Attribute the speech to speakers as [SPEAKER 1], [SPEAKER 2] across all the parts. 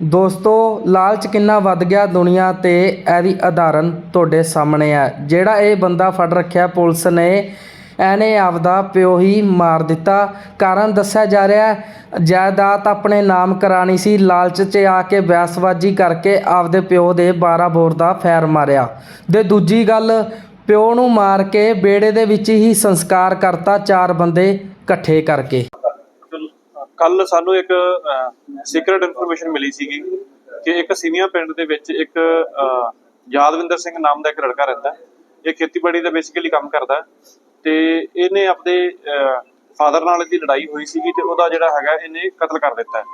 [SPEAKER 1] ਦੋਸਤੋ, ਲਾਲਚ ਕਿੰਨਾ ਵੱਧ ਗਿਆ ਦੁਨੀਆ ਤੇ ਇਹਦੀ ਉਦਾਹਰਨ ਤੁਹਾਡੇ ਸਾਹਮਣੇ ਆ ਜਿਹੜਾ ਇਹ ਬੰਦਾ ਫੜ ਰੱਖਿਆ, ਪੁਲਿਸ ਨੇ, ਇਹਨੇ ਆਪਦਾ ਪਿਓ ਹੀ ਮਾਰ ਦਿੱਤਾ। ਕਾਰਨ ਦੱਸਿਆ ਜਾ ਰਿਹਾ ਜਾਇਦਾਦ ਆਪਣੇ ਨਾਮ ਕਰਾਣੀ ਸੀ। ਲਾਲਚ 'ਚ ਆ ਕੇ ਬਿਆਸਵਾਜੀ ਕਰਕੇ ਆਪਦੇ ਪਿਓ ਦੇ 12 ਬੋਰ ਦਾ ਫੈਰ ਮਾਰਿਆ। ਤੇ ਦੂਜੀ ਗੱਲ, ਪਿਓ ਨੂੰ ਮਾਰ ਕੇ ਬੇੜੇ ਦੇ ਵਿੱਚ ਹੀ ਸੰਸਕਾਰ ਕਰਤਾ ਚਾਰ ਬੰਦੇ ਇਕੱਠੇ ਕਰਕੇ।
[SPEAKER 2] ਕੱਲ ਸਾਨੂੰ ਇੱਕ ਸੀਕ੍ਰੀਟ ਇਨਫੋਰਮੇਸ਼ਨ ਮਿਲੀ ਸੀਗੀ ਕਿ ਇੱਕ ਸੀਨੀਆ ਪਿੰਡ ਦੇ ਵਿੱਚ ਇੱਕ ਯਾਦਵਿੰਦਰ ਸਿੰਘ ਨਾਮ ਦਾ ਇੱਕ ਲੜਕਾ ਰਹਿੰਦਾ ਇਹ ਖੇਤੀਬਾੜੀ ਦਾ ਬੇਸਿਕਲੀ ਕੰਮ ਕਰਦਾ ਤੇ ਇਹਨੇ ਆਪਣੇ ਫਾਦਰ ਨਾਲ ਇਹਦੀ ਲੜਾਈ ਹੋਈ ਸੀਗੀ ਤੇ ਉਹਦਾ ਜਿਹੜਾ ਹੈਗਾ ਇਹਨੇ ਕਤਲ ਕਰ ਦਿੱਤਾ ਹੈ।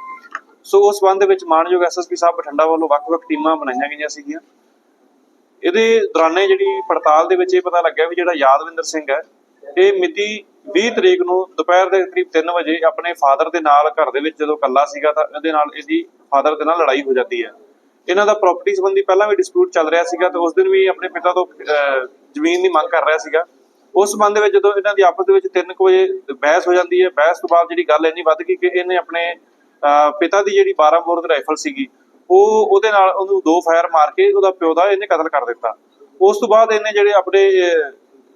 [SPEAKER 2] ਸੋ ਉਸ ਸੰਬੰਧ ਵਿੱਚ ਮਾਨਯੋਗ ਐਸਐਸਪੀ ਸਾਹਿਬ ਬਠਿੰਡਾ ਵੱਲੋਂ ਵੱਖ-ਵੱਖ ਟੀਮਾਂ ਬਣਾਈਆਂ ਗਈਆਂ ਸੀਗੀਆਂ ਇਹਦੇ ਦੌਰਾਨੇ ਜਿਹੜੀ ਪੜਤਾਲ ਦੇ ਵਿੱਚ ਇਹ ਪਤਾ ਲੱਗਿਆ ਵੀ ਜਿਹੜਾ ਯਾਦਵਿੰਦਰ ਸਿੰਘ ਹੈ ਇਹ ਮਿਤੀ 20 ਤਰੀਕ ਨੂੰ ਦੁਪਹਿਰ ਦੇ ਕਰੀਬ 3 ਵਜੇ ਆਪਣੇ ਫਾਦਰ ਦੇ ਨਾਲ ਘਰ ਦੇ ਵਿੱਚ ਜਦੋਂ ਕੱਲਾ ਸੀਗਾ ਤਾਂ ਇਹਦੇ ਨਾਲ ਇਹਦੀ ਫਾਦਰ ਦੇ ਨਾਲ ਲੜਾਈ ਹੋ ਜਾਂਦੀ ਹੈ। ਇਹਨਾਂ ਦਾ ਪ੍ਰਾਪਰਟੀ ਸੰਬੰਧੀ ਪਹਿਲਾਂ ਵੀ ਡਿਸਪਿਊਟ ਚੱਲ ਰਿਹਾ ਸੀਗਾ ਤੇ ਉਸ ਦਿਨ ਵੀ ਆਪਣੇ ਪਿਤਾ ਤੋਂ ਜ਼ਮੀਨ ਦੀ ਮੰਗ ਕਰ ਰਿਹਾ ਸੀਗਾ। ਉਸ ਸੰਬੰਧ ਦੇ ਵਿੱਚ ਜਦੋਂ ਇਹਨਾਂ ਦੀ ਆਪਸ ਦੇ ਵਿੱਚ 3 ਵਜੇ ਬਹਿਸ ਹੋ ਜਾਂਦੀ ਹੈ ਬਹਿਸ ਤੋਂ ਬਾਅਦ ਜਿਹੜੀ ਗੱਲ ਇੰਨੀ ਵੱਧ ਗਈ ਕਿ ਇਹਨੇ ਆਪਣੇ ਅਹ, ਪਿਤਾ ਦੀ ਜਿਹੜੀ 12 ਬੋਰ ਦੀ ਰਾਈਫਲ ਸੀਗੀ ਉਹ ਉਹਦੇ ਨਾਲ ਉਹਨੂੰ ਦੋ ਫਾਇਰ ਮਾਰ ਕੇ ਉਹਦਾ ਪਿਓ ਦਾ ਇਹਨੇ ਕਤਲ ਕਰ ਦਿੱਤਾ। ਉਸ ਤੋਂ ਬਾਅਦ ਇਹਨੇ ਜਿਹੜੇ ਆਪਣੇ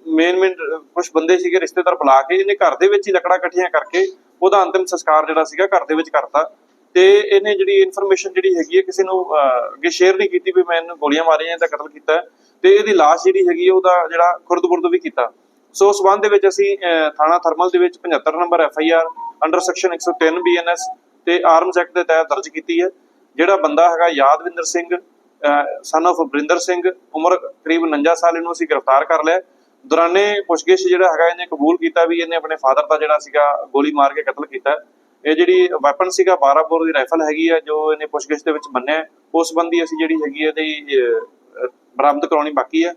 [SPEAKER 2] ਮੇਨ ਮੇਨ ਕੁਝ ਬੰਦੇ ਸੀਗੇ ਰਿਸ਼ਤੇਦਾਰ ਬੁਲਾ ਕੇ ਇਹਨੇ ਘਰ ਦੇ ਵਿੱਚ ਹੀ ਲੱਕੜਾਂ ਇਕੱਠੀਆਂ ਕਰਕੇ ਉਹਦਾ ਅੰਤਿਮ ਸੰਸਕਾਰ ਜਿਹੜਾ ਸੀਗਾ ਘਰ ਦੇ ਵਿੱਚ ਕਰਤਾ। ਤੇ ਇਹਨੇ ਜਿਹੜੀ ਇਨਫੋਰਮੇਸ਼ਨ ਜਿਹੜੀ ਹੈਗੀ ਹੈ ਕਿਸੇ ਨੂੰ ਅੱਗੇ ਸ਼ੇਅਰ ਨਹੀਂ ਕੀਤੀ ਵੀ ਮੈਂ ਇਹਨੂੰ ਗੋਲੀਆਂ ਮਾਰੀਆਂ, ਇਹਦਾ ਕਤਲ ਕੀਤਾ ਤੇ ਇਹਦੀ ਲਾਸ਼ ਜਿਹੜੀ ਹੈਗੀ ਉਹਦਾ ਜਿਹੜਾ ਖੁਰਦ-ਬੁਰਦ ਵੀ ਕੀਤਾ। ਸੋ ਉਸ ਸੰਬੰਧ ਦੇ ਵਿੱਚ ਅਸੀਂ ਥਾਣਾ ਥਰਮਲ ਦੇ ਵਿੱਚ 75 number F I R under section 103 B N S ਤੇ ਆਰਮਸ ਐਕਟ ਦੇ ਤਹਿਤ ਦਰਜ ਕੀਤੀ ਹੈ। ਜਿਹੜਾ ਬੰਦਾ ਹੈਗਾ ਯਾਦਵਿੰਦਰ ਸਿੰਘ ਸਨ of ਬਰਿੰਦਰ ਸਿੰਘ, ਉਮਰ ਕਰੀਬ 49 ਸਾਲ, ਇਹਨੂੰ ਅਸੀਂ ਗ੍ਰਿਫਤਾਰ ਕਰ ਲਿਆ ਦੌਰਾਨੇ ਪੁੱਛਗਿੱਛ ਜਿਹੜਾ ਹੈਗਾ ਇਹਨੇ ਕਬੂਲ ਕੀਤਾ ਵੀ ਇਹਨੇ ਆਪਣੇ ਫਾਦਰ ਦਾ ਜਿਹੜਾ ਸੀਗਾ ਗੋਲੀ ਮਾਰ ਕੇ ਕਤਲ ਕੀਤਾ। ਇਹ ਜਿਹੜੀ ਵੈਪਨ ਸੀਗਾ 12 ਬੋਰ ਦੀ ਰਾਈਫਲ ਹੈਗੀ ਆ, ਜੋ ਇਹਨੇ ਪੁੱਛਗਿੱਛ ਦੇ ਵਿੱਚ ਮੰਨਿਆ ਉਸ ਸੰਬੰਧੀ ਅਸੀਂ ਜਿਹੜੀ ਹੈਗੀ ਇਹਦੀ ਬਰਾਮਦ ਕਰਾਉਣੀ ਬਾਕੀ ਹੈ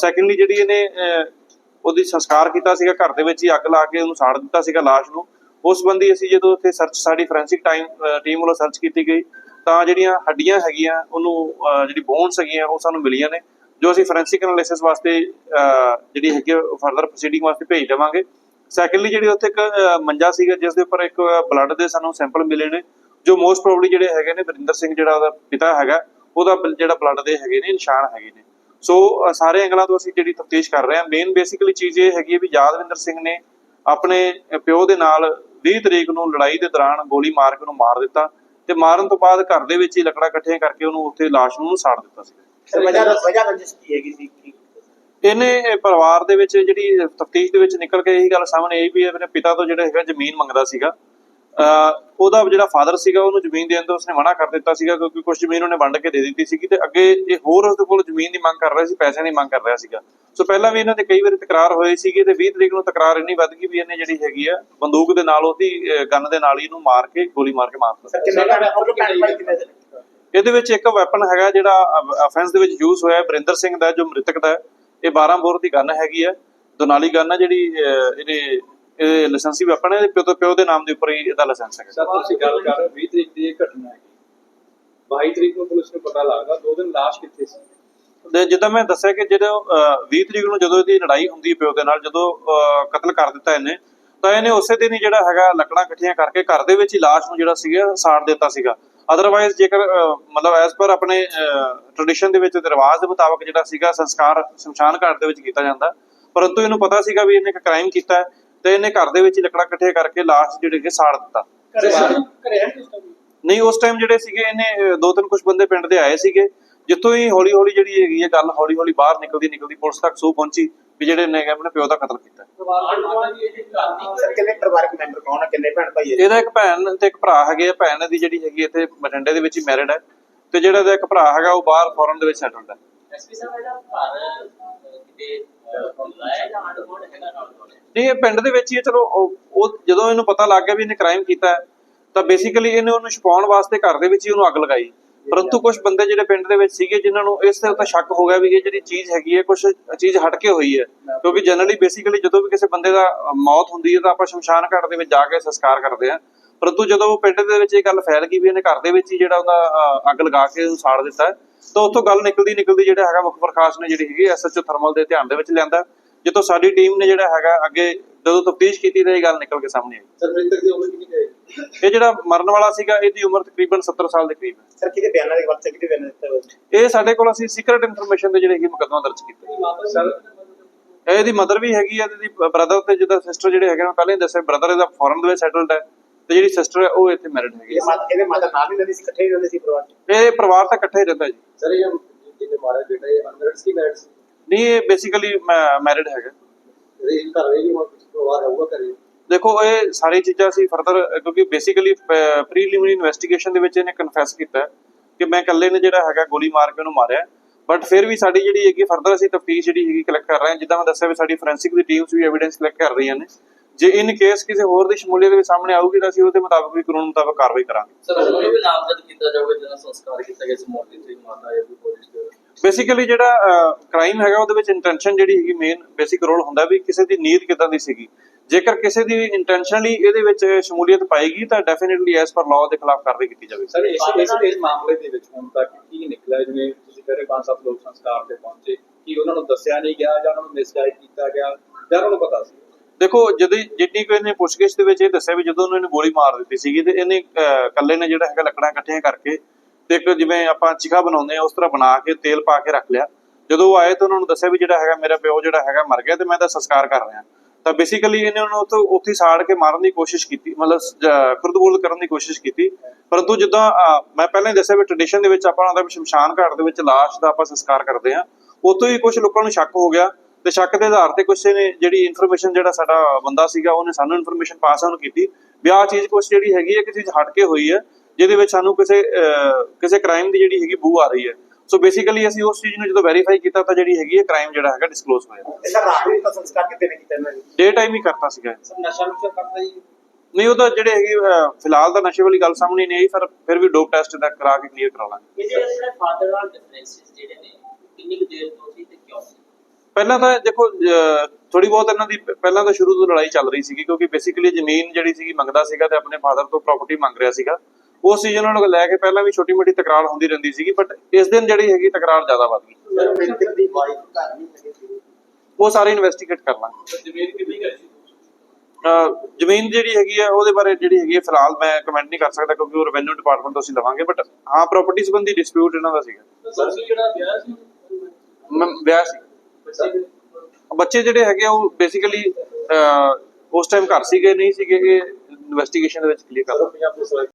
[SPEAKER 2] ਸੈਕੰਡਲੀ ਜਿਹੜੀ ਇਹਨੇ ਉਹਦੀ ਸੰਸਕਾਰ ਕੀਤਾ ਸੀਗਾ, ਘਰ ਦੇ ਵਿੱਚ ਹੀ ਅੱਗ ਲਾ ਕੇ ਉਹਨੂੰ ਸਾੜ ਦਿੱਤਾ ਸੀਗਾ ਲਾਸ਼ ਨੂੰ। ਉਸ ਸੰਬੰਧੀ ਅਸੀਂ ਜਦੋਂ ਉੱਥੇ ਸਰਚ ਸਾਡੀ ਫੋਰੈਂਸਿਕ ਟਾਈਮ ਟੀਮ ਵੱਲੋਂ ਸਰਚ ਕੀਤੀ ਗਈ, ਤਾਂ ਜਿਹੜੀਆਂ ਹੱਡੀਆਂ ਹੈਗੀਆਂ, ਉਹਨੂੰ ਜਿਹੜੀ ਬੋਨਸ ਹੈਗੀਆਂ, ਉਹ ਸਾਨੂੰ ਮਿਲੀਆਂ ਨੇ। ਜੋ ਅਸੀਂ ਫੋਰੈਂਸਿਕ ਐਨਾਲਿਸਿਸ ਵਾਸਤੇ ਜਿਹੜੀ ਹੈਗੀ ਫਰਦਰ ਪ੍ਰੋਸੀਡਿੰਗ ਵਾਸਤੇ ਭੇਜ ਦੇਵਾਂਗੇ। ਸੈਕੰਡਲੀ ਜਿਹੜੀ ਉੱਥੇ ਇੱਕ ਮੰਜਾ ਸੀਗਾ, ਜਿਸ ਦੇ ਉੱਪਰ ਇੱਕ ਬਲੱਡ ਦੇ ਸਾਨੂੰ ਸੈਂਪਲ ਮਿਲੇ ਨੇ, ਜੋ ਮੋਸਟ ਪ੍ਰੋਬਬਲੀ ਜਿਹੜੇ ਹੈਗੇ ਨੇ, ਵਰਿੰਦਰ ਸਿੰਘ ਜਿਹੜਾ ਉਹਦਾ ਪਿਤਾ ਹੈਗਾ, ਉਹਦਾ ਜਿਹੜਾ ਬਲੱਡ ਦੇ ਹੈਗੇ ਨੇ, ਨਿਸ਼ਾਨ ਹੈਗੇ ਨੇ। ਸੋ ਸਾਰੇ ਐਂਗਲਾਂ ਤੋਂ ਅਸੀਂ ਜਿਹੜੀ ਤਫਤੀਸ਼ ਕਰ ਰਹੇ ਹਾਂ। ਮੇਨ ਬੇਸਿਕਲੀ ਚੀਜ਼ ਇਹ ਹੈਗੀ ਹੈ ਵੀ ਯਾਦਵਿੰਦਰ ਸਿੰਘ ਨੇ ਆਪਣੇ ਪਿਓ ਦੇ ਨਾਲ 20 ਤਰੀਕ ਨੂੰ ਲੜਾਈ ਦੇ ਦੌਰਾਨ ਗੋਲੀ ਮਾਰ ਕੇ ਉਹਨੂੰ ਮਾਰ ਦਿੱਤਾ ਤੇ ਮਾਰਨ ਤੋਂ ਬਾਅਦ ਘਰ ਦੇ ਵਿੱਚ ਹੀ ਲੱਕੜਾਂ ਇਕੱਠੀਆਂ ਕਰਕੇ ਉਹਨੂੰ ਉੱਥੇ ਲਾਸ਼ ਨੂੰ ਸਾੜ ਦਿੱਤਾ ਸੀ।
[SPEAKER 3] ਵਜ੍ਹਾ ਵਜ੍ਹਾ ਰੰਜਿਸ਼ ਕੀ ਹੈਗੀ ਸੀ ਕੀ
[SPEAKER 2] ਇਹਨੇ ਇਹ ਪਰਿਵਾਰ ਦੇ ਵਿੱਚ ਜਿਹੜੀ ਤਫਤੀਸ਼ ਦੇ ਵਿੱਚ ਨਿਕਲ ਕੇ ਇਹੀ ਗੱਲ ਸਾਹਮਣੇ ਆਈ ਵੀ ਆਪਣੇ ਪਿਤਾ ਤੋਂ ਜਿਹੜਾ ਹੈਗਾ ਜ਼ਮੀਨ ਮੰਗਦਾ ਸੀਗਾ। ਉਹਦਾ ਜਿਹੜਾ ਫਾਦਰ ਸੀਗਾ ਉਹਨੂੰ ਜ਼ਮੀਨ ਦੇਣ ਤੋਂ ਉਸਨੇ ਮਨਾ ਕਰ ਦਿੱਤਾ ਸੀਗਾ ਕਿਉਂਕਿ ਕੁਝ ਜ਼ਮੀਨ ਉਹਨੇ ਵੰਡ ਕੇ ਦੇ ਦਿੱਤੀ ਸੀਗੀ ਤੇ ਅੱਗੇ ਇਹ ਹੋਰ ਉਸਦੇ ਕੋਲ ਜ਼ਮੀਨ ਦੀ ਮੰਗ ਕਰ ਰਿਹਾ ਸੀ ਪੈਸਿਆਂ ਦੀ ਮੰਗ ਕਰ ਰਿਹਾ ਸੀਗਾ। ਸੋ ਪਹਿਲਾਂ ਵੀ ਇਹਨਾਂ ਦੇ ਕਈ ਵਾਰੀ ਤਕਰਾਰ ਹੋਏ ਸੀਗੇ ਤੇ 20 ਤਰੀਕ ਨੂੰ ਤਕਰਾਰ ਇੰਨੀ ਵੱਧ ਗਈ ਵੀ ਇਹਨੇ ਜਿਹੜੀ ਹੈਗੀ ਆ ਬੰਦੂਕ ਦੇ ਨਾਲ ਉਹਦੀ ਗਨ ਦੇ ਨਾਲ ਹੀ ਇਹਨੂੰ ਮਾਰ ਕੇ ਗੋਲੀ ਮਾਰ ਕੇ ਮਾਰ ਦਿੱਤਾ। ਇਹਦੇ ਵਿੱਚ ਇੱਕ ਵੈਪਨ ਹੈਗਾ ਜਿਹੜਾ ਅਫੈਂਸ ਦੇ ਵਿੱਚ ਯੂਜ਼ ਹੋਇਆ ਹੈ, ਬਰਿੰਦਰ ਸਿੰਘ ਦਾ ਜੋ ਮ੍ਰਿਤਕ ਦਾ ਹੈ। ਇਹ 12 ਬੋਰ ਦੀ ਗਨ ਹੈਗੀ ਹੈ। ਦੋਨਾਲੀ ਗਨ ਹੈ ਜਿਹੜੀ ਇਹਦੇ ਇਹ ਲਾਇਸੈਂਸੀ ਵੈਪਨ ਹੈ। ਪਿਓ ਤੋਂ ਪਿਓ ਦੇ ਨਾਮ ਦੇ ਉੱਪਰ ਹੀ ਇਹਦਾ ਲਾਇਸੈਂਸ ਹੈਗਾ।
[SPEAKER 4] ਸਰ ਤੁਸੀਂ ਗੱਲ ਕਰ ਰਹੇ ਹੋ 20 ਤਰੀਕ ਦੀ ਇਹ ਘਟਨਾ ਹੈ 22 ਤਰੀਕ ਨੂੰ ਪੁਲਿਸ ਨੂੰ ਪਤਾ ਲੱਗਦਾ ਦੋ ਦਿਨ ਲਾਸ਼ ਕਿੱਥੇ ਸੀ?
[SPEAKER 2] ਤੇ ਜਿੱਦਾਂ ਮੈਂ ਦੱਸਿਆ ਕਿ ਜਦੋਂ ਅਹ, 20 ਤਰੀਕ ਨੂੰ ਜਦੋਂ ਇਹਦੀ ਲੜਾਈ ਹੁੰਦੀ ਹੈ ਪਿਓ ਦੇ ਨਾਲ ਜਦੋਂ ਕਤਲ ਕਰ ਦਿੱਤਾ ਇਹਨੇ ਤਾਂ ਇਹਨੇ ਉਸੇ ਦਿਨ ਹੀ ਜਿਹੜਾ ਹੈਗਾ ਲੱਕੜਾਂ ਇਕੱਠੀਆਂ ਕਰਕੇ ਘਰ ਦੇ ਵਿੱਚ ਹੀ ਲਾਸ਼ ਨੂੰ ਜਿਹੜਾ ਸੀਗਾ ਸਾੜ ਦਿੱਤਾ ਸੀਗਾ। ਅਦਰਵਾਈਜ਼ ਜੇਕਰ ਮਤਲਬ ਐਸ ਪਰ ਆਪਣੇ ਟ੍ਰੈਡੀਸ਼ਨ ਦੇ ਵਿੱਚ ਤੇ ਰਿਵਾਜ ਦੇ ਮੁਤਾਬਕ ਜਿਹੜਾ ਸੀਗਾ ਸੰਸਕਾਰ ਸ਼ਮਸ਼ਾਨ ਘਾਟ ਦੇ ਵਿੱਚ ਕੀਤਾ ਜਾਂਦਾ। ਪਰੰਤੂ ਇਹਨੂੰ ਪਤਾ ਸੀਗਾ ਵੀ ਇਹਨੇ ਇੱਕ ਕ੍ਰਾਈਮ ਕੀਤਾ ਹੈ ਤੇ ਇਹਨੇ ਘਰ ਦੇ ਵਿੱਚ ਲੱਕੜਾਂ ਇਕੱਠੀਆਂ ਕਰਕੇ ਲਾਸ਼ ਜਿਹੜੇ ਕਿ ਸਾੜ ਦਿੱਤਾ। ਨਹੀਂ ਉਸ ਟਾਈਮ ਜਿਹੜੇ ਸੀਗੇ ਇਹਨੇ ਦੋ ਤਿੰਨ ਕੁਝ ਬੰਦੇ ਪਿੰਡ ਦੇ ਆਏ ਸੀਗੇ। ਜਿੱਥੋਂ ਹੀ ਹੌਲੀ ਹੌਲੀ ਜਿਹੜੀ ਹੈਗੀ ਹੈ ਗੱਲ ਹੌਲੀ ਹੌਲੀ ਬਾਹਰ ਨਿਕਲਦੀ ਨਿਕਲਦੀ ਪੁਲਿਸ ਤੱਕ ਸੂ ਪਹੁੰਚੀ ਵੀ ਜਿਹੜੇ ਨੇ ਆਪਣੇ ਪਿਓ ਦਾ ਕਤਲ ਕੀਤਾ।
[SPEAKER 3] ਸਰ ਕਿੰਨੇ ਪਰਿਵਾਰਕ ਮੈਂਬਰ ਕੌਣ ਹੈ ਕਿੰਨੇ ਭੈਣ ਭਾਈ ਹੈ
[SPEAKER 2] ਇਹਦਾ ਇੱਕ ਭੈਣ ਤੇ ਇੱਕ ਭਰਾ ਹੈਗੇ ਆ। ਭੈਣ ਦੀ ਜਿਹੜੀ ਹੈਗੀ ਇੱਥੇ ਬਠਿੰਡੇ ਦੇ ਵਿੱਚ ਹੀ ਮੈਰਿਡ ਹੈ ਤੇ ਜਿਹੜਾ ਇਹਦਾ ਇੱਕ ਭਰਾ ਹੈਗਾ ਉਹ ਬਾਹਰ ਫੋਰਨ ਦੇ ਵਿੱਚ ਸੈਟਲਡ ਹੈ
[SPEAKER 5] ਐਸਪੀ ਸਾਹਿਬ ਇਹਦਾ ਘਰ ਕਿਤੇ ਲਾਇਆ ਜਾਂ ਅਡਮੋਡ ਹੈਗਾ ਨਾਲ
[SPEAKER 2] ਨਹੀਂ ਇਹ ਪਿੰਡ ਦੇ ਵਿੱਚ ਹੀ ਹੈ ਚਲੋ ਉਹ ਉਹ ਜਦੋਂ ਇਹਨੂੰ ਪਤਾ ਲੱਗ ਗਿਆ ਵੀ ਇਹਨੇ ਕ੍ਰਾਈਮ ਕੀਤਾ ਹੈ, ਤਾਂ ਬੇਸਿਕਲੀ ਇਹਨੇ ਉਹਨੂੰ ਛੁਪਾਉਣ ਵਾਸਤੇ ਘਰ ਦੇ ਵਿੱਚ ਹੀ ਉਹਨੂੰ ਅੱਗ ਲਗਾਈ। ਪਰੰਤੂ ਕੁਝ ਬੰਦੇ ਜਿਹੜੇ ਪਿੰਡ ਦੇ ਵਿੱਚ ਸੀਗੇ ਜਿਨ੍ਹਾਂ ਨੂੰ ਇਸ ਦੇ ਉੱਤੇ ਸ਼ੱਕ ਹੋ ਗਿਆ ਵੀ ਇਹ ਜਿਹੜੀ ਚੀਜ਼ ਹੈਗੀ ਹੈ ਕੁਝ ਚੀਜ਼ ਹਟ ਕੇ ਹੋਈ ਹੈ। ਕਿਉਂਕਿ ਜਨਰਲੀ ਬੇਸਿਕਲੀ ਜਦੋਂ ਵੀ ਕਿਸੇ ਬੰਦੇ ਦਾ ਮੌਤ ਹੁੰਦੀ ਹੈ ਤਾਂ ਆਪਾਂ ਸ਼ਮਸ਼ਾਨ ਘਾਟ ਦੇ ਵਿੱਚ ਜਾ ਕੇ ਸੰਸਕਾਰ ਕਰਦੇ ਹਾਂ। ਪਰੰਤੂ ਜਦੋਂ ਉਹ ਪਿੰਡ ਦੇ ਵਿੱਚ ਇਹ ਗੱਲ ਫੈਲ ਗਈ ਵੀ ਇਹਨੇ ਘਰ ਦੇ ਵਿੱਚ ਹੀ ਜਿਹੜਾ ਉਹਦਾ ਅੱਗ ਲਗਾ ਕੇ ਉਹਨੂੰ ਸਾੜ ਦਿੱਤਾ ਤਾਂ ਉੱਥੋਂ ਗੱਲ ਨਿਕਲਦੀ ਨਿਕਲਦੀ ਜਿਹੜਾ ਹੈਗਾ ਮੁਖਬਰ ਪ੍ਰਕਾਸ਼ ਨੇ ਜਿਹੜੀ ਹੈਗੀ ਐਸਐਚਓ ਥਰਮਲ ਦੇ ਧਿਆਨ ਦੇ ਵਿੱਚ ਲਿਆਂਦਾ ਜਿੱਥੋਂ ਸਾਡੀ ਟੀਮ ਨੇ ਜਿਹੜਾ ਹੈਗਾ ਅੱਗੇ ਜਦੋਂ ਤਫਤੀਸ਼ ਕੀਤੀ ਤਾਂ ਇਹ ਗੱਲ ਨਿਕਲ ਕੇ ਸਾਹਮਣੇ ਆਈ।
[SPEAKER 4] ਸਰ ਮ੍ਰਿਤਕ ਦੀ ਉਮਰ ਕਿੰਨੀ ਹੈ
[SPEAKER 2] ਇਹ ਜਿਹੜਾ ਮਰਨ ਵਾਲਾ ਸੀਗਾ ਇਹਦੀ ਉਮਰ ਤਕਰੀਬਨ 70 ਸਾਲ ਦੇ ਕਰੀਬ ਹੈ।
[SPEAKER 3] ਸਰ ਕਿਹਦੇ ਬਿਆਨਾਂ ਦੇ ਵਰਤੇ ਕਿਹਦੇ ਬਿਆਨਾਂ ਦਿੱਤੇ ਹੋਏ
[SPEAKER 2] ਇਹ ਸਾਡੇ ਕੋਲ ਅਸੀਂ ਸੀਕ੍ਰੀਟ ਇਨਫੋਰਮੇਸ਼ਨ ਦੇ ਜਿਹੜੇ ਹੈਗੇ ਮੁਕੱਦਮਾ ਦਰਜ ਕੀਤਾ।
[SPEAKER 4] ਸਰ
[SPEAKER 2] ਇਹਦੀ ਮਦਰ ਵੀ ਹੈਗੀ ਹੈ ਇਹਦੀ ਬ੍ਰਦਰ ਤੇ ਜਿਹਦਾ ਸਿਸਟਰ ਜਿਹੜੇ ਹੈਗੇ ਨੇ ਮੈਂ ਪਹਿਲਾਂ ਹੀ ਦੱਸਿਆ ਬ੍ਰਦਰ ਇਹਦਾ ਫੋਰਨ ਦੇ ਵਿੱਚ ਸੈਟਲਡ ਹੈ ਤੇ ਜਿਹੜੀ ਸਿਸਟਰ ਹੈ ਉਹ ਇੱਥੇ ਮੈਰਿਡ ਹੈਗੀ ਹੈ।
[SPEAKER 3] ਇਹਦੇ ਮਾਤਾ ਨਾਲ ਹੀ ਰਹਿੰਦੇ ਸੀ ਇਕੱਠੇ ਹੀ ਰਹਿੰਦੇ ਸੀ ਪਰਿਵਾਰ 'ਚ?
[SPEAKER 2] ਇਹ ਪਰਿਵਾਰ ਤਾਂ ਇਕੱਠੇ ਹੀ ਰਹਿੰਦਾ ਜੀ।
[SPEAKER 4] ਸਰ ਇਹ ਜਿਹਨੇ ਮਾਰਿਆ ਬੇਟਾ ਇਹ ਅਨਮੈਰਿਡ ਸੀ ਮੈਰਿਡ ਸੀ?
[SPEAKER 2] ਨਹੀਂ ਇਹ ਬੇਸਿਕਲੀ ਮੈਰਿਡ ਹੈਗਾ।
[SPEAKER 4] ਇਹ ਘਰ ਰਹੇਗੀ ਹੁਣ ਕੁਝ ਪਰਿਵਾਰ ਰਹੂਗਾ ਘਰੇ।
[SPEAKER 2] ਦੇਖੋ ਇਹ ਸਾਰੀ ਚੀਜ਼ਾਂ ਅਸੀਂ ਫਰਦਰ ਕਿਉਂਕਿ ਬੇਸਿਕਲੀ ਪ੍ਰੀਲਿਮਿਨਰੀ ਇਨਵੈਸਟੀਗੇਸ਼ਨ ਦੇ ਵਿੱਚ ਇਹਨੇ ਕਨਫੈਸ ਕੀਤਾ ਕਿ ਮੈਂ ਇਕੱਲੇ ਨੇ ਜਿਹੜਾ ਹੈਗਾ ਗੋਲੀ ਮਾਰ ਕੇ ਉਹਨੂੰ ਮਾਰਿਆ ਬਟ ਫਿਰ ਵੀ ਸਾਡੀ ਜਿਹੜੀ ਹੈਗੀ ਫਰਦਰ ਅਸੀਂ ਤਫਤੀਸ਼ ਜਿਹੜੀ ਹੈਗੀ ਕਲੈਕਟ ਕਰ ਰਹੇ ਹਾਂ। ਜਿੱਦਾਂ ਮੈਂ ਦੱਸਿਆ ਵੀ ਸਾਡੀ ਫੋਰੈਂਸਿਕ ਦੀ ਟੀਮਸ ਵੀ ਐਵੀਡੈਂਸ ਕਲੈਕਟ ਕਰ ਰਹੀਆਂ ਨੇ। ਜੇ ਇਨ ਕੇਸ ਕਿਸੇ ਹੋਰ ਦੀ ਸ਼ਮੂਲੀਅਤ ਵੀ ਸਾਹਮਣੇ ਆਊਗੀ ਤਾਂ ਅਸੀਂ ਉਹਦੇ ਮੁਤਾਬਕ ਵੀ ਕਾਨੂੰਨ ਮੁਤਾਬਕ ਕਾਰਵਾਈ ਕਰਾਂਗੇ।
[SPEAKER 5] ਸਰ ਉਹਨੂੰ ਵੀ ਨਾਮਜ਼ਦ ਕੀਤਾ ਜਾਊਗਾ ਜਿਹਦਾ ਸੰਸਕਾਰ ਕੀਤਾ ਗਿਆ ਸੀ ਮੋਰਟੀ ਤੇ ਮਾਤਾ ਜਾਂ ਕੋਈ ਪੁਲਿਸ ਦੇ
[SPEAKER 2] ਬੇਸਿਕਲੀ ਜਿਹੜਾ ਕ੍ਰਾਈਮ ਹੈਗਾ ਉਹਦੇ ਵਿੱਚ ਇੰਟੈਂਸ਼ਨ ਜਿਹੜੀ ਹੈਗੀ ਮੇਨ ਬੇਸਿਕ ਰੋਲ ਹੁੰਦਾ ਵੀ ਕਿਸੇ ਦੀ ਨੀਤ ਕਿਦਾਂ ਦੀ ਸੀਗੀ। ਜੇਕਰ ਕਿਸੇ ਦੀ ਇੰਟੈਂਸ਼ਨਲੀ ਇਹਦੇ ਵਿੱਚ ਸ਼ਮੂਲੀਅਤ ਪਾਏਗੀ ਤਾਂ ਡੈਫੀਨਿਟਲੀ ਐਸ ਪਰ ਲਾਅ ਦੇ ਖਿਲਾਫ ਕਾਰਵਾਈ ਕੀਤੀ ਜਾਵੇਗੀ।
[SPEAKER 4] ਸਰ ਇਸ ਇਸ ਮਾਮਲੇ ਦੇ ਵਿੱਚ ਹੁਣ ਤੱਕ ਕੀ ਨਿਕਲਿਆ? ਜਿਵੇਂ ਤੁਸੀਂ ਕਹਿੰਦੇ ਪੰਜ ਸੱਤ ਲੋਕ ਸੰਸਕਾਰ ਤੇ ਪਹੁੰਚੇ ਕੀ ਉਹਨਾਂ ਨੂੰ ਦੱਸਿਆ ਨਹੀਂ ਗਿਆ ਜਾਂ ਉਹਨਾਂ ਨੂੰ ਮਿਸਗਾਈਡ ਕੀਤਾ ਗਿਆ? ਜਾਂ ਉਹਨਾਂ ਨੂੰ ਪਤਾ ਸੀ?
[SPEAKER 2] ਦੇਖੋ ਜਦੋਂ ਜਿੰਨੀ ਕੋਈ ਇਹਨੇ ਪੁੱਛਗਿੱਛ ਦੇ ਵਿੱਚ ਇਹ ਦੱਸਿਆ ਵੀ ਜਦੋਂ ਉਹਨੇ ਗੋਲੀ ਮਾਰ ਦਿੱਤੀ ਸੀਗੀ ਤੇ ਇਹਨੇ ਇਕੱਲੇ ਨੇ ਜਿਹੜਾ ਹੈਗਾ ਲੱਕੜਾਂ ਇਕੱਠੀਆਂ ਕਰਕੇ ਤੇ ਇੱਕ ਜਿਵੇਂ ਆਪਾਂ ਚਿਖਾ ਬਣਾਉਂਦੇ ਆ, ਉਸ ਤਰ੍ਹਾਂ ਬਣਾ ਕੇ ਤੇਲ ਪਾ ਕੇ ਰੱਖ ਲਿਆ। ਜਦੋਂ ਆਏ ਤਾਂ ਉਹਨਾਂ ਨੂੰ ਦੱਸਿਆ ਵੀ ਜਿਹੜਾ ਹੈਗਾ ਮੇਰਾ ਪਿਓ ਜਿਹੜਾ ਹੈਗਾ ਮਰ ਗਿਆ ਤੇ ਮੈਂ ਇਹਦਾ ਸੰਸਕਾਰ ਕਰ ਰਿਹਾ। ਤਾਂ ਬੇਸਿਕਲੀ ਇਹਨੇ ਉਹਨੂੰ ਉੱਥੇ ਉੱਥੇ ਸਾੜ ਕੇ ਮਾਰਨ ਦੀ ਕੋਸ਼ਿਸ਼ ਕੀਤੀ, ਮਤਲਬ ਖੁਰਦਬੁਰਦ ਕਰਨ ਦੀ ਕੋਸ਼ਿਸ਼ ਕੀਤੀ। ਪਰੰਤੂ ਜਿੱਦਾਂ ਮੈਂ ਪਹਿਲਾਂ ਹੀ ਦੱਸਿਆ ਵੀ ਟ੍ਰੈਡੀਸ਼ਨ ਦੇ ਵਿੱਚ ਆਪਾਂ ਉਹਦਾ ਸ਼ਮਸ਼ਾਨ ਘਾਟ ਦੇ ਵਿੱਚ ਲਾਸ਼ ਦਾ ਆਪਾਂ ਸੰਸਕਾਰ ਕਰਦੇ ਆ ਉੱਥੋਂ ਹੀ ਕੁਝ ਲੋਕਾਂ ਨੂੰ ਸ਼ੱਕ ਹੋ ਗਿਆ ਤੇ ਸ਼ੱਕ ਦੇ ਆਧਾਰ ਤੇ ਕਿਸੇ ਨੇ ਜਿਹੜੀ ਇਨਫੋਰਮੇਸ਼ਨ ਜਿਹੜਾ ਸਾਡਾ ਬੰਦਾ ਸੀਗਾ, ਉਹਨੇ ਸਾਨੂੰ ਇਨਫੋਰਮੇਸ਼ਨ ਪਾਸ ਆਨ ਕੀਤੀ ਵੀ ਆਹ ਚੀਜ਼ ਕੁਝ ਜਿਹੜੀ ਹੈਗੀ ਹੈ ਕਿ ਚੀਜ਼ ਹਟ ਕੇ ਹੋਈ ਹੈ। ਜਿਹਦੇ ਵਿੱਚ ਸਾਨੂੰ ਕਿਸੇ ਕਿਸੇ ਕ੍ਰਾਈਮ ਦੀ ਜਿਹੜੀ ਹੈਗੀ ਬੂ ਆ ਰਹੀ ਹੈ। ਸੋ ਬੇਸਿਕਲੀ ਅਸੀਂ ਉਸ ਚੀਜ਼ ਨੂੰ ਜਦੋਂ ਵੈਰੀਫਾਈ ਕੀਤਾ ਤਾਂ ਜਿਹੜੀ ਹੈਗੀ ਹੈ ਕ੍ਰਾਈਮ ਜਿਹੜਾ ਹੈਗਾ ਡਿਸਕਲੋਜ਼ ਹੋਇਆ।
[SPEAKER 3] ਸਰ ਰਾਤ ਨੂੰ ਤਾਂ ਸੰਸਕਾਰ ਕਿਤੇ ਨੇ ਕੀਤਾ ਇਹਨਾਂ ਨੇ।
[SPEAKER 2] ਡੇ ਟਾਈਮ ਹੀ ਕਰਤਾ ਸੀਗਾ।
[SPEAKER 4] ਸਰ ਨਸ਼ਾ ਨੁਸ਼ਾ ਕਰਦਾ ਜੀ?
[SPEAKER 2] ਨਹੀਂ ਉਹ ਤਾਂ ਜਿਹੜੇ ਹੈਗੇ ਫਿਲਹਾਲ ਤਾਂ ਨਸ਼ੇ ਵਾਲੀ ਗੱਲ ਸਾਹਮਣੇ ਨਹੀਂ ਆਈ ਪਰ ਫਿਰ ਵੀ ਡੋਪ ਟੈਸਟ ਦਾ ਕਰਾ ਕੇ ਕਲੀਅਰ ਕਰਾ ਲਾਂਗੇ।
[SPEAKER 5] ਇਹਦੇ ਜਿਹੜੇ ਫਾਦਰ ਨਾਲ ਡਿਫਰੈਂਸਿਸ ਜਿਹੜੇ ਨੇ ਕਿੰਨੀ ਕੁ ਦੇਰ ਤੋਂ ਸੀ ਤੇ ਕਿਉਂ ਸੀ?
[SPEAKER 2] ਪਹਿਲਾਂ ਤਾਂ ਦੇਖੋ ਥੋੜੀ ਬਹੁਤ ਇਹਨਾਂ ਦੀ ਪਹਿਲਾਂ ਤਾਂ ਸ਼ੁਰੂ ਤੋਂ ਲੜਾਈ ਚੱਲ ਰਹੀ ਸੀਗੀ ਕਿਉਂਕਿ ਬੇਸਿਕਲੀ ਜ਼ਮੀਨ ਜਿਹੜੀ ਸੀਗੀ ਮੰਗਦਾ ਸੀਗਾ ਤੇ ਆਪਣੇ ਫਾਦਰ ਤੋਂ ਪ੍ਰਾਪਰਟੀ ਮੰਗ ਰਿਹਾ ਸੀਗਾ। ਉਸ ਸੀਜ਼ਨ ਨੂੰ ਲੈ ਕੇ ਪਹਿਲਾਂ ਵੀ ਛੋਟੀ ਮੋਟੀ ਤਕਰਾਰ ਹੁੰਦੀ ਰਹਿੰਦੀ ਸੀਗੀ ਬਟ ਇਸ ਦਿਨ ਜਿਹੜੀ ਹੈਗੀ ਤਕਰਾਰ ਜ਼ਿਆਦਾ ਵੱਧ ਗਈ। ਉਹ ਸਾਰੇ ਇਨਵੈਸਟੀਗੇਟ ਕਰ ਲਾਂਗੇ
[SPEAKER 4] ਜ਼ਮੀਨ ਕਿੰਨੀ ਗਈ ਸੀ
[SPEAKER 2] ਜ਼ਮੀਨ ਜਿਹੜੀ ਹੈਗੀ ਹੈ ਉਹਦੇ ਬਾਰੇ ਜਿਹੜੀ ਹੈਗੀ ਫਿਲਹਾਲ ਮੈਂ ਕਮੈਂਟ ਨਹੀਂ ਕਰ ਸਕਦਾ ਕਿਉਂਕਿ ਉਹ ਰੈਵਨਿਊ ਡਿਪਾਰਟਮੈਂਟ ਤੋਂ ਅਸੀਂ ਲਵਾਂਗੇ ਬਟ ਹਾਂ ਪ੍ਰਾਪਰਟੀ ਸੰਬੰਧੀ ਡਿਸਪਿਊਟ ਇਹਨਾਂ ਦਾ ਸੀਗਾ।
[SPEAKER 4] ਸਰ ਜਿਹੜਾ ਵਿਆਹ ਸੀ।
[SPEAKER 2] ਵਿਆਹ ਸੀ
[SPEAKER 4] ਬੱਚੇ
[SPEAKER 2] ਜਿਹੜੇ ਹੈਗੇ ਆ, ਉਹ ਬੇਸਿਕਲੀ ਉਸ ਟਾਈਮ ਘਰ ਸੀਗੇ, ਨਹੀਂ ਸੀਗੇ, ਇਹ ਇਨਵੈਸਟੀਗੇਸ਼ਨ ਦੇ ਵਿੱਚ ਕਲੀਅਰ ਕਰ